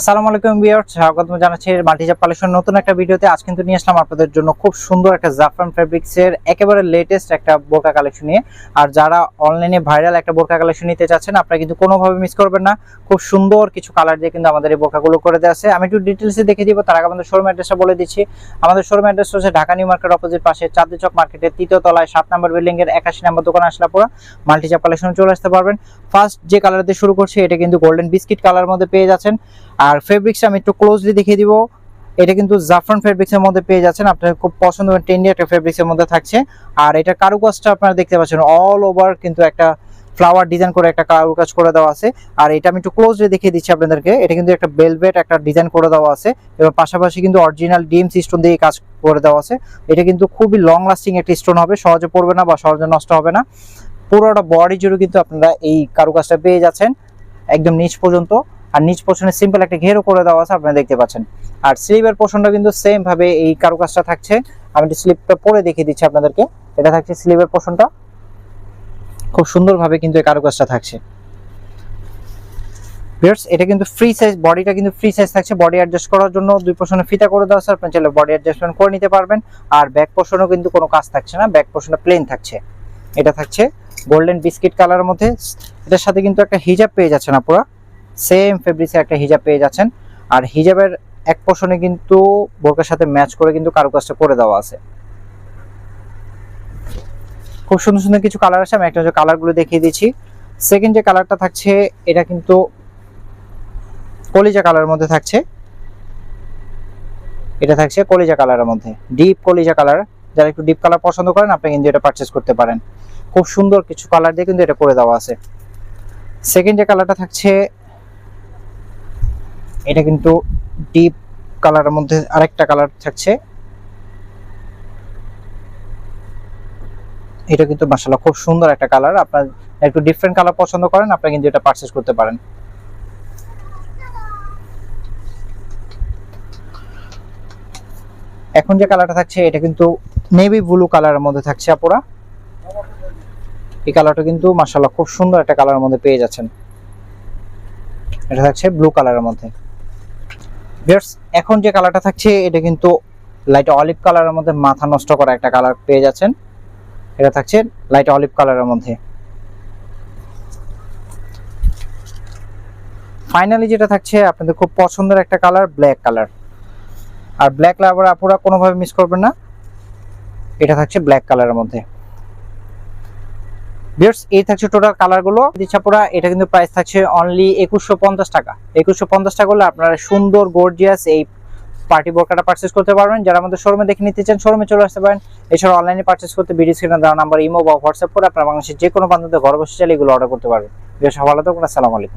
আসসালামু আলাইকুম ভিউয়ার্স স্বাগত জানাচ্ছি মাল্টিজাপ কালেকশন নতুন একটা ভিডিওতে। আজ কিন্তু নিয়ে আসলাম আপনাদের জন্য খুব সুন্দর একটা জাফরান ফেব্রিক্স এর একেবারে লেটেস্ট একটা বোরকা কালেকশন নিয়ে। আর যারা অনলাইনে ভাইরাল একটা বোরকা কালেকশন নিতে চাচ্ছেন, আপনারা কিন্তু কোনোভাবে মিস করবেন না। খুব সুন্দর কিছু কালার দিয়ে কিন্তু আমাদের এই বোরকাগুলো করে দেওয়া আছে। আমি একটু ডিটেলসে দেখে দিব, তার আগে আমাদের শোরুম অ্যাড্রেসটা বলে দিচ্ছি। আমাদের শোরুম অ্যাড্রেস হচ্ছে ঢাকা নিউ মার্কেট অপোজিট পাশে চাঁদনি চক মার্কেটের তৃতীয় তলায়, সাত নম্বর বিল্ডিং এর একাশি নম্বর দোকান আসলে পরে মাল্টিজাপ কালেকশন চলে আসতে পারবেন। ফার্স্ট যে কালার দিয়ে শুরু করছি, এটা কিন্তু গোল্ডেন বিস্কিট কালার মধ্যে পেয়ে যাচ্ছেন। আর ফেব্রিক্স আমি একটু ক্লোজলি দেখিয়ে দিব। এটা কিন্তু জাফরান ফেব্রিক্স এর মধ্যে পেয়ে যাচ্ছেন। আপনার খুব পছন্দ ট্রেন্ডি একটা ফেব্রিক্স এর মধ্যে থাকছে। আর এটা কারুকাজটা আপনারা দেখতে পাচ্ছেন অল ওভার কিন্তু একটা ফ্লাওয়ার ডিজাইন করে একটা কারুকাজ করে দেওয়া আছে। আর এটা আমি একটু ক্লোজলি দেখিয়ে দিচ্ছি আপনাদেরকে। এটা কিন্তু একটা বেলভেট একটা ডিজাইন করে দেওয়া আছে এবং পাশাপাশি কিন্তু অরিজিনাল ডিম স্টোন দিয়ে কাজ করে দেওয়া আছে। এটা কিন্তু খুবই লং লাস্টিং একটা স্টোন হবে, সহজে পড়বে না বা সহজে নষ্ট হবে না। পুরোটা বডি জুড়ে কিন্তু আপনারা এই কারুকাজটা পেয়ে যাচ্ছেন, একদম নিচ পর্যন্ত। আর নিচ পোর্শনে সিম্পল একটা ঘেরও করে দেওয়া আছে, আপনারা দেখতে পাচ্ছেন। আর স্লিভের পোর্শনটা কিন্তু সেম ভাবে এই কারুকাজটা থাকছে। আমি একটু স্লিভটা পরে দেখিয়ে দিচ্ছি আপনাদেরকে। এটা থাকছে স্লিভের পোর্শনটা। খুব সুন্দরভাবে কিন্তু এই কারুকাজটা থাকছে। ভিউয়ার্স এটা কিন্তু ফ্রি সাইজ বডিটা কিন্তু ফ্রি সাইজ থাকছে। বডি অ্যাডজাস্ট করার জন্য দুই পোর্শনে ফিতা করে দেওয়া আছে। আপনি চাইলে বডি অ্যাডজাস্টমেন্ট করে নিতে পারবেন। আর ব্যাক পোর্শনও কিন্তু কোনো কাজ থাকছে না। ব্যাক পোর্শনটা প্লেন থাকছে। এটা থাকছে গোল্ডেন বিস্কিট কালারের মধ্যে। এটার সাথে কিন্তু একটা হিজাব পেয়ে যাচ্ছেন আপনারা। সেম ফেব্রিক্সের একটা হিজাব পেয়ে যাচ্ছেন। আর হিজাবের এক পোর্শনে কিন্তু বোরকার সাথে ম্যাচ করে কিন্তু কারুকাজটা করে দেওয়া আছে। খুব সুন্দর সুন্দর কিছু কালার আছে আমি একটা কালারগুলো দেখিয়ে দিচ্ছি। সেকেন্ড যে কালারটা থাকছে, এটা কিন্তু কলিজা কালারের মধ্যে থাকছে। এটা থাকছে কলিজা কালারের মধ্যে ডিপ কলিজা কালার যারা একটু ডিপ কালার পছন্দ করেন, আপনি কিন্তু এটা পারচেস করতে পারেন। খুব সুন্দর কিছু কালার দিয়ে কিন্তু এটা করে দেওয়া আছে। সেকেন্ড যে কালারটা থাকছে এটা কিন্তু ডিপ কালারের মধ্যে আরেকটা কালার থাকছে। এটা কিন্তু মাশাআল্লাহ খুব সুন্দর একটা কালার আপনার একটু ডিফারেন্ট কালার পছন্দ করেন, আপনি কিন্তু এটা পারচেজ করতে পারেন। এখন যে কালারটা থাকছে, এটা কিন্তু নেভি ব্লু কালারের মধ্যে থাকছে আপুরা। এই কালারটা কিন্তু মাশাআল্লাহ খুব সুন্দর একটা কালারের মধ্যে পেয়ে যাচ্ছেন। এটা থাকছে ব্লু কালারের মধ্যে। ভিউয়ার্স এখন যে কালারটা থাকছে, এটা কিন্তু লাইট অলিভ কালারের মধ্যে মাথা নষ্ট করা একটা কালার পেয়ে যাচ্ছেন। এটা থাকছে লাইট অলিভ কালারের মধ্যে। ফাইনালি যেটা থাকছে, আপনাদের খুব পছন্দের একটা কালার ব্ল্যাক কালার আর ব্ল্যাক লাভার আপুরা কোনোভাবে মিস করবেন না। এটা থাকছে ব্ল্যাক কালারের মধ্যে। ভিউয়ার্স এই থাকছে টোটাল কালারগুলো দিচ্ছাপুরা এটা কিন্তু প্রাইস থাকছে অনলি একুশশো পঞ্চাশ টাকা। একুশশো পঞ্চাশ টাকা হলে আপনারা সুন্দর গর্জিয়াস এই পার্টি বোরকাটা পার্চেস করতে পারবেন। যারা আমাদের শোরুমে দেখে নিতে চান শোরুমে চলে আসতে পারেন। এছাড়া অনলাইনে পার্চেস করতে বিডি স্ক্রিনে দেওয়া নাম্বার ইমো বা হোয়াটসঅ্যাপ করে আপনারা বাংলাদেশের যে কোনো বান্ধবদের ঘর বসে চালিয়ে এগুলো অর্ডার করতে পারবেন। বেশ, ভালো থাকুন, আসসালামু আলাইকুম।